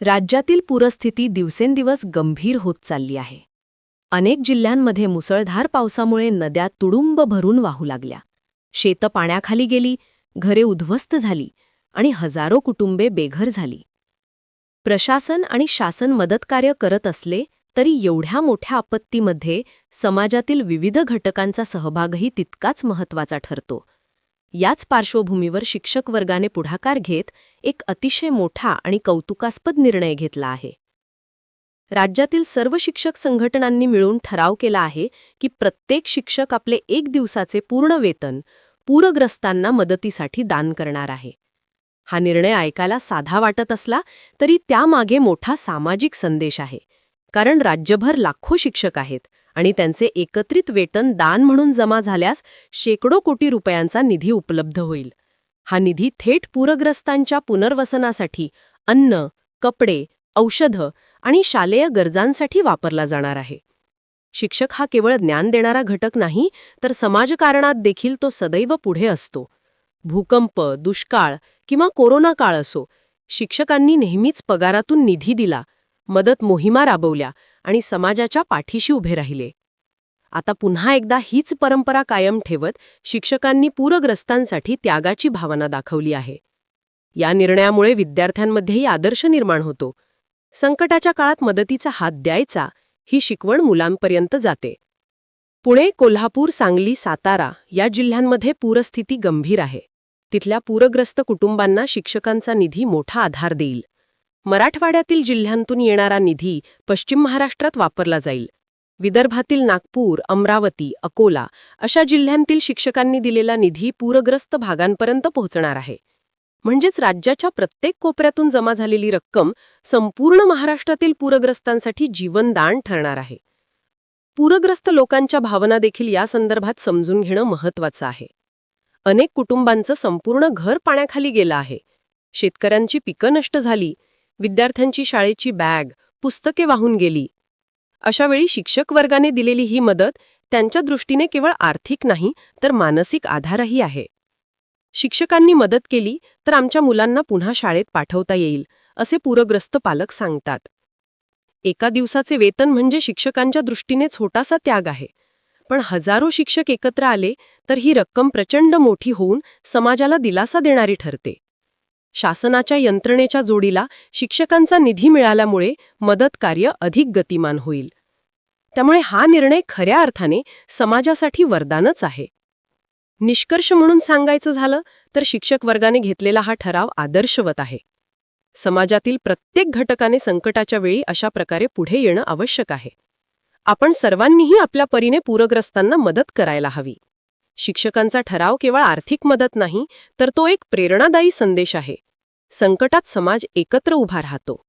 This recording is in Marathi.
राज्यातील पूरस्थिती दिवसेंदिवस गंभीर होत चालली आहे. अनेक जिल्ह्यांमध्ये मुसळधार पावसामुळे नद्या तुडुंब भरून वाहू लागल्या. शेतं पाण्याखाली गेली घरे उद्ध्वस्त झाली आणि हजारो कुटुंबे बेघर झाली. प्रशासन आणि शासन मदतकार्य करत असले तरी एवढ्या मोठ्या आपत्तीमध्ये समाजातील विविध घटकांचा सहभागही तितकाच महत्त्वाचा ठरतो. याच पार्श्वभूमीवर शिक्षक वर्गाने पुढाकार घेत एक अतिशय मोठा आणि कौतुकास्पद निर्णय घेतला आहे. राज्यातील सर्व शिक्षक संघटनांनी मिळून ठराव केला आहे की प्रत्येक शिक्षक आपले एक दिवसाचे पूर्ण वेतन पूरग्रस्तांना मदतीसाठी दान करणार आहे. हा निर्णय ऐकायला साधा वाटत असला तरी त्यामागे मोठा सामाजिक संदेश आहे. कारण राज्यभर लाखो शिक्षक आहेत आणि त्यांचे एकत्रित वेतन दान म्हणून जमा झाल्यास शेकडो कोटी रुपयांचा निधी उपलब्ध होईल. हा निधी थेट पूरग्रस्तांच्या पुनर्वसनासाठी अन्न कपडे औषधं आणि शालेय गरजांसाठी वापरला जाणार आहे. शिक्षक हा केवळ ज्ञान देणारा घटक नाही तर समाजकारणात देखील तो सदैव पुढे असतो. भूकंप दुष्काळ किंवा कोरोना काळ असो शिक्षकांनी नेहमीच पगारातून निधी दिला मदत मोहिमा राबवल्या आणि समाजाच्या पाठीशी उभे राहिले. आता पुन्हा एकदा हीच परंपरा कायम ठेवत शिक्षकांनी पूरग्रस्तांसाठी त्यागाची भावना दाखवली आहे. या निर्णयामुळे विद्यार्थ्यांमध्येही आदर्श निर्माण होतो. संकटाच्या काळात मदतीचा हात द्यायचा ही शिकवण मुलांपर्यंत जाते. पुणे कोल्हापूर सांगली सातारा या जिल्ह्यांमध्ये पूरस्थिती गंभीर आहे. तिथल्या पूरग्रस्त कुटुंबांना शिक्षकांचा निधी मोठा आधार देईल. मराठवाड्यातील जिल्ह्यांतून येणारा निधी पश्चिम महाराष्ट्रात वापरला जाईल. विदर्भातील नागपूर अमरावती अकोला अशा जिल्ह्यांतील शिक्षकांनी दिलेला निधी पूरग्रस्त भागांपर्यंत पोहोचणार आहे. म्हणजेच राज्याच्या प्रत्येक कोपऱ्यातून जमा झालेली रक्कम संपूर्ण महाराष्ट्रातील पूरग्रस्तांसाठी जीवनदान ठरणार आहे. पूरग्रस्त लोकांच्या भावना देखील या संदर्भात समजून घेणं महत्वाचं आहे. अनेक कुटुंबांचं संपूर्ण घर पाण्याखाली गेलं आहे. शेतकऱ्यांची पिकं नष्ट झाली विद्यार्थ्यांची शाळेची बॅग पुस्तके वाहून गेली. अशावेळी शिक्षक वर्गाने दिलेली ही मदत त्यांच्या दृष्टीने केवळ आर्थिक नाही तर मानसिक आधारही आहे. शिक्षकांनी मदत केली तर आमच्या मुलांना पुन्हा शाळेत पाठवता येईल असे पूरग्रस्त पालक सांगतात. एका दिवसाचे वेतन म्हणजे शिक्षकांच्या दृष्टीने छोटासा त्याग आहे. पण हजारो शिक्षक एकत्र आले तर ही रक्कम प्रचंड मोठी होऊन समाजाला दिलासा देणारी ठरते. शासनाच्या यंत्रणेच्या जोडीला शिक्षकांचा निधी मिळाल्यामुळे मदत कार्य अधिक गतिमान होईल. त्यामुळे हा निर्णय खऱ्या अर्थाने समाजासाठी वरदानच आहे. निष्कर्ष म्हणून सांगायचं झालं तर शिक्षक वर्गाने घेतलेला हा ठराव आदर्शवत आहे. समाजातील प्रत्येक घटकाने संकटाच्या वेळी अशा प्रकारे पुढे येणं आवश्यक आहे. आपण सर्वांनीही आपल्या परीने पूरग्रस्तांना मदत करायला हवी. शिक्षकांचा ठराव केवळ आर्थिक मदत नाही तर तो एक प्रेरणादायी संदेश आहे. संकटात समाज एकत्र उभा राहतो.